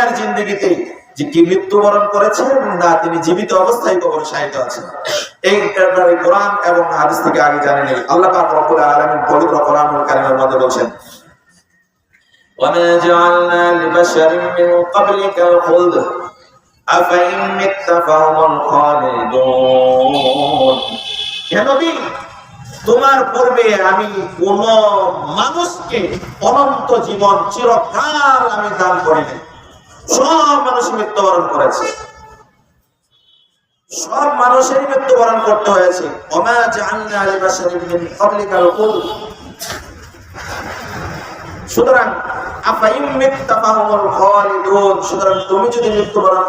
দুনিয়ার জিন্দগিতে যে কি মৃত্যুবরণ করেছেন না তিনি জীবিত অবস্থায় কবর সাহিত্য আছেন এই ব্যাপারে কোরআন এবং হাদিস থেকে আগে জানেন এই আল্লাহ পাক রব্বুল আলামিন পবিত্র কোরআনুল কারীমের মধ্যে বলছেন وما جعلنا لبشر من قبلك الخلد أفإن مت فهم الخالدون হে নবী তোমার পূর্বে আমি কোন মানুষকে অনন্ত জীবন চিরকাল আমি দান করিনি সব মানুষ মৃত্যুবরণ করেছে। সব মানুষেরই মৃত্যুবরণ করতে হয়েছে। তুমি যদি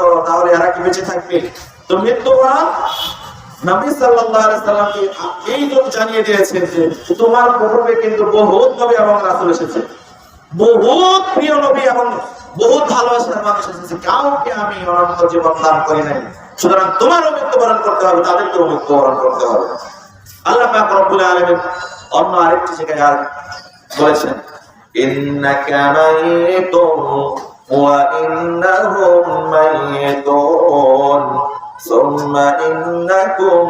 করো, তাহলে কি বেঁচে থাকবে? তো মৃত্যুবরণ এই জানিয়ে দিয়েছেন যে, তোমার পূর্বে কিন্তু বহুত নবী এবং রাসূল এসেছে। বহুত প্রিয় নবী এবং বহুত ভালোবাসার মানুষ এসেছে কাউকে আমি অনন্ত জীবন দান করি নাই। সুতরাং তোমারও মৃত্যুবরণ করতে হবে, তাদেরকেও মৃত্যুবরণ করতে হবে। আল্লাহ পাক রব্বুল আলামিন অন্য আরেকটি জায়গায় আর বলেছেন, ইন্নাকা মাইতু ওয়া ইন্নাহুম মাইতুন, সুম্মা ইন্নাকুম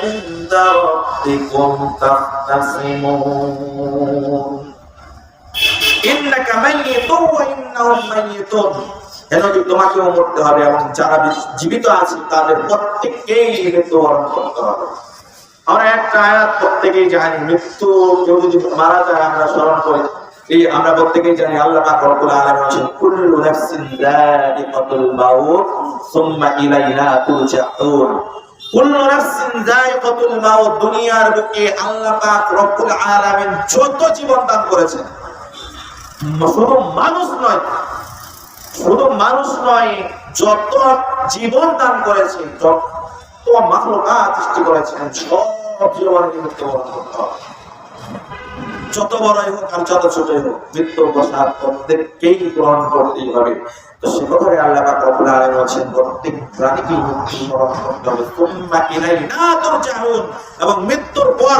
ইনদা রাব্বিকুম তোমাকেও মরতে হবে এবং যারা জীবিত আছে, তাদের প্রত্যেককেই মৃত্যুবরণ করতে হবে। আমরা একটা আয়াত প্রত্যেকেই জানি, মৃত্যু কেউ যদি মারা যায়, আমরা স্মরণ করি। এই আমরা প্রত্যেকেই জানি, আল্লাহ আল্লাহ যত জীবন দান করেছেন শুধু মানুষ নয়, শুধু মানুষ নয়, যত জীবন দান করেছে, যত মাখলুকা সৃষ্টি করেছেন, সব করতে হবে যত বড়ই হোক আর যত ছোটই হোক মৃত্যু বসার প্রত্যেককেই গ্রহণ করতেই হবে। তো সে আল্লাহ বলেন প্রত্যেক মৃত্যুবরণ করতে হবে। এবং মৃত্যুর পর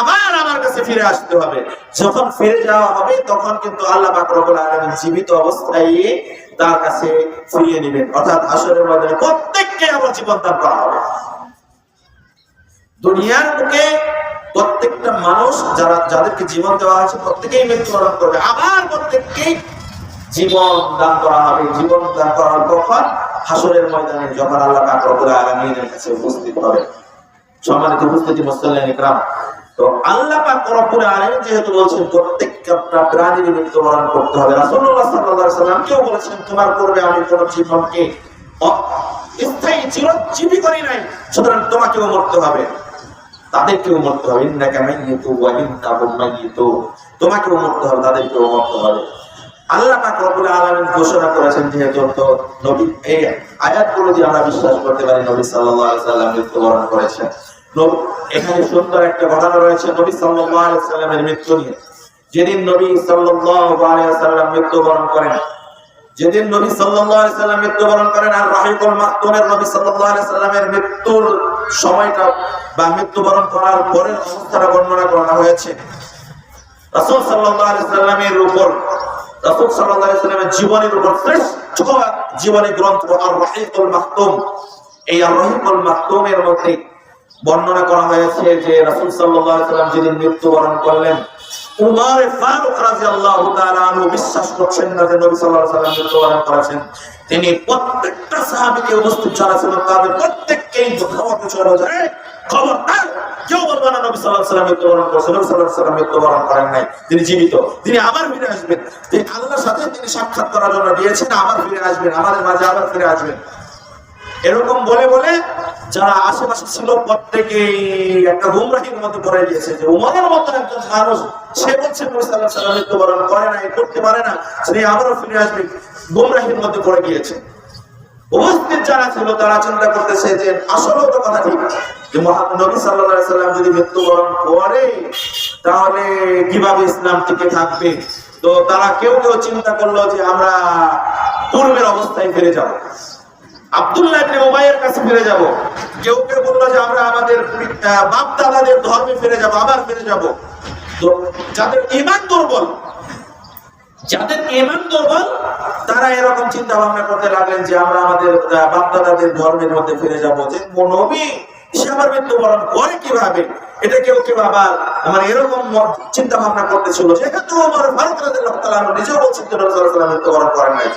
আবার আমার কাছে ফিরে আসতে হবে। যখন ফিরে যাওয়া হবে, তখন কিন্তু আল্লাহ পাক জীবিত অবস্থায় তার কাছে ফিরিয়ে নেবেন। অর্থাৎ আসরের প্রত্যেককে আবার জীবন দান করা হবে। দুনিয়ার বুকে প্রত্যেকটা মানুষ যারা, যাদেরকে জীবন দেওয়া হয়েছে, প্রত্যেকেই মৃত্যুবরণ করবে। আবার প্রত্যেককেই জীবন দান করা হবে। জীবন দান করার কখন? হাসরের ময়দানে, যখন আল্লাহ পাক রব্বুল আলামিনের কাছে উপস্থিত হবে। সম্মানিত উপস্থিতি মুসল্লিন ইকরাম, তো আল্লাহ পাক রব্বুল আলামিন যেহেতু বলছেন প্রত্যেকটা প্রাণীর মৃত্যুবরণ করতে হবে। রাসূলুল্লাহ সাল্লাল্লাহু কেউ বলেছেন, তোমার পূর্বে আমি কোন জীবনকে স্থায়ী চিরজীবী করি নাই, সুতরাং তোমাকেও মরতে হবে। তাদেরকেও মরতে হবে। ইন্নাকা মাইয়িতু ওয়া ইন্নাহুম মাইয়িতু। তোমাকেও মরতে হবে, তাদেরকেও মরতে হবে। আল্লাহ ঘোষণা করেছেন দিয়ে আমরা বিশ্বাস করতে পারি, নবী সাল্লাম মৃত্যুবরণ করেছেন। এখানে সুন্দর একটা ঘটনা রয়েছে, নবী সাল্লামের মৃত্যু নিয়ে। যেদিন নবী সাল্লাম মৃত্যুবরণ করেন, যেদিন নবী সাল্লাম মৃত্যুবরণ করেন, আর রাহিকুল মাকতুমের নবী সাল্লামের মৃত্যুর সময়টা বা মৃত্যুবরণ করার পরের অবস্থাটা বর্ণনা করা হয়েছে। রাসুল সাল্লামের উপর, রাসুল সাল্লামের জীবনের উপর, শ্রেষ্ঠ জীবনী গ্রন্থ মাকতুম এই আর মাকতুমের মধ্যে বর্ণনা করা হয়েছে যে রাসুল সাল্লাম যেদিন মৃত্যুবরণ করলেন তিনি তিনি জীবিত, তিনি আবার ফিরে আসবেন। তিনি আল্লাহর সাথে তিনি সাক্ষাৎ করার জন্য দিয়েছেন, আবার ফিরে আসবেন, আমাদের মাঝে আবার ফিরে আসবেন। এরকম বলে বলে যারা আশেপাশে ছিল প্রত্যেকেই একটা গুমরাহির মধ্যে পড়ে গিয়েছে যে উমরের মতো একজন মানুষ, সে বলছে মৃত্যুবরণ করে না করতে পারে না, সে আবারও ফিরে আসবে গুমরাহির মধ্যে পড়ে গিয়েছে উপস্থিত যারা ছিল, তারা চিন্তা করতেছে যে আসলেও তো কথা ঠিক, যে মহাত্মা নবী সাল্লাম যদি মৃত্যুবরণ করে, তাহলে কীভাবে ইসলাম টিকে থাকবে? তো তারা কেউ কেউ চিন্তা করল যে আমরা পূর্বের অবস্থায় ফিরে যাব। আব্দুল্লাহ কেউ আমরা আমাদের এরকম চিন্তা ভাবনা করতে আমরা ধর্মের মধ্যে ফিরে যাব। যে নবী সে আবার মৃত্যুবরণ করে কীভাবে? এটা কেউ কেউ আবার আমার এরকম চিন্তা ভাবনা করতেছিল যেহেতু আমার আনহু নিজেও বলছেন মৃত্যুবরণ করেন নাই।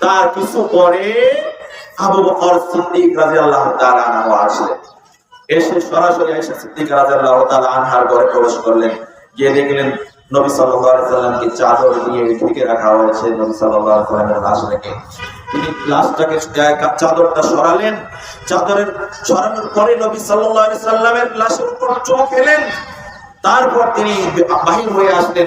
তার কিছু পরে নবী তিনি চাদরটা সরালেন। চাদরের সরানোর পরে নবী সাল্লামের লাশের উপর চোখ এলেন। তারপর তিনি বাহির হয়ে আসলেন।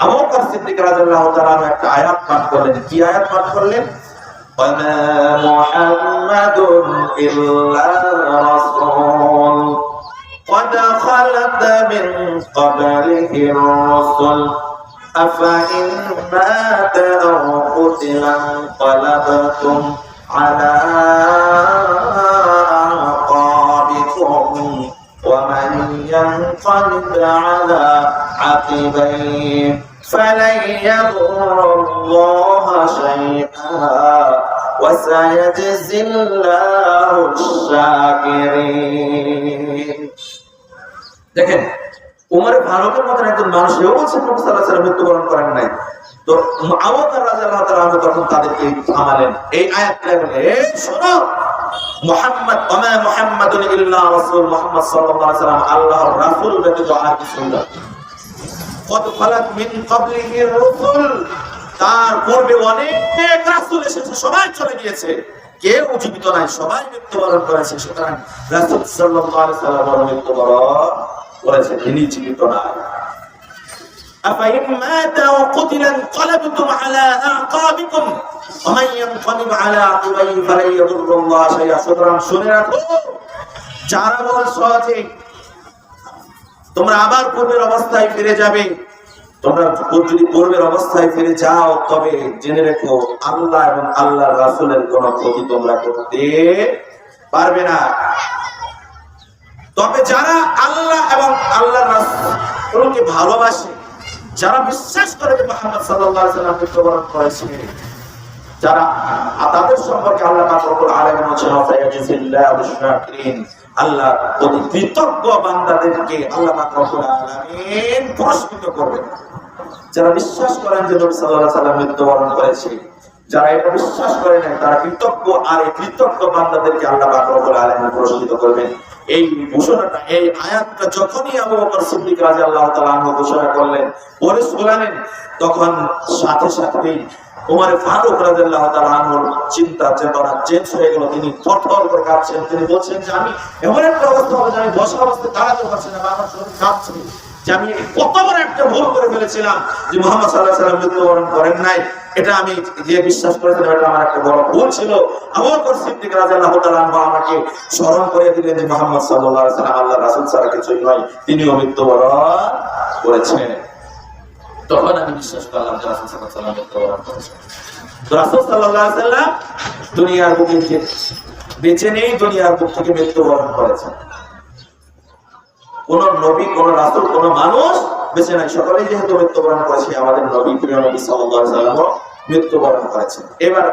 আবু বকর সিদ্দিক রাদিয়াল্লাহু তাআলা আনহু একটা আয়াত পাঠ করলেন কি আয়াত পাঠ করলেন وما محمد إلا رسول قد خلت من قبله الرسل أفإن مات أو قتل انقلبتم على ينقلب على عقبيه فلن يضر الله شيئا وسيجزي الله الشاكرين দেখেন উমর ফারুকের মতন একজন মানুষ এও বলছেন নবী সাল্লাল্লাহু আলাইহি সাল্লাম মৃত্যুবরণ করেন নাই তো আবু বকর রাদিয়াল্লাহু তাআলা আনহু তখন তাদেরকে থামালেন এই আয়াতটা বলে এই শোনো মুহাম্মদ, ওমা মুহাম্মাদুন ইল্লা রাসূল মুহাম্মদ সাল্লাল্লাহু আলাইহি আল্লাহর রাসূল ব্যতীত আর কিছু না। কত মিন ক্বাবলিহি তার পূর্বে অনেক রাসূল এসেছে, সবাই চলে গিয়েছে। কেউ জীবিত নাই, সবাই মৃত্যুবরণ করেছে, সুতরাং রাসূল সাল্লাল্লাহু আলাইহি সাল্লাম মৃত্যুবরণ করেছে তিনি জীবিত নাই। أفإن مات أو قتل انقلبتم على أعقابكم ومن ينقلب على عقبيه فلن يضر الله شيئا সুতরাং শুনে রাখো যারা বলছ যে তোমরা আবার পূর্বের অবস্থায় ফিরে যাবে তোমরা যদি পূর্বের অবস্থায় ফিরে যাও তবে জেনে রেখো আল্লাহ এবং আল্লাহর রাসূলের কোনো ক্ষতি তোমরা করতে পারবে না তবে যারা আল্লাহ এবং আল্লাহর রাসূলকে ভালোবাসে যারা বিশ্বাস করে যে মুহাম্মদ সাল্লাম মৃত্যুবরণ করেছে, যারা তাদের সম্পর্কে আল্লাহ যারা বিশ্বাস করেন যে নবী মৃত্যুবরণ করেছে, যারা এটা বিশ্বাস তারা কৃতজ্ঞ, আর এই কৃতজ্ঞ বান্দাদেরকে আল্লাহ রব্বুল আলামিন পুরস্কৃত করবেন। এই ঘোষণাটা, এই আয়াতটা যখনই আবু বকর সিদ্দিক রাজা আল্লাহ তালা ঘোষণা করলেন, পরে শোনালেন, তখন সাথে সাথেই ফারুক রাজাল্লাহ তালাহর চিন্তা, চেতনা চেঞ্জ হয়ে গেল। তিনি করে তিনি বলছেন যে আমি এমন একটা অবস্থা হবে যে আমি বসা অবস্থায় দাঁড়াতে পারছি না আমার শরীর যে আমি কত বড় একটা ভুল করে ফেলেছিলাম যে মোহাম্মদ আলাইহি সাল্লাম মৃত্যুবরণ করেন নাই, এটা আমি যে বিশ্বাস করেছিলাম এটা আমার একটা বড় ভুল ছিল। বকর সিদ্দিক আমাকে স্মরণ করে দিলেন যে মোহাম্মদ আলাইহি সাল্লাম আল্লাহর রাসূল কিছুই নয়, তিনিও মৃত্যুবরণ করেছেন। তখন আমি বিশ্বাস করলাম যে রাসূল আলাইহি সাল্লাম মৃত্যুবরণ করেছেন। রাসূল আলাইহি সাল্লাম দুনিয়ার বুকে বেঁচে নেই দুনিয়ার বুক থেকে মৃত্যুবরণ করেছেন। কোন নবী, কোন রাসুল, কোন মানুষ বেঁচে নাই। সকলেই যেহেতু মৃত্যুবরণ করেছে, আমাদের নবী প্রিয় নবী সাল্লাম মৃত্যুবরণ করেছেন। এবার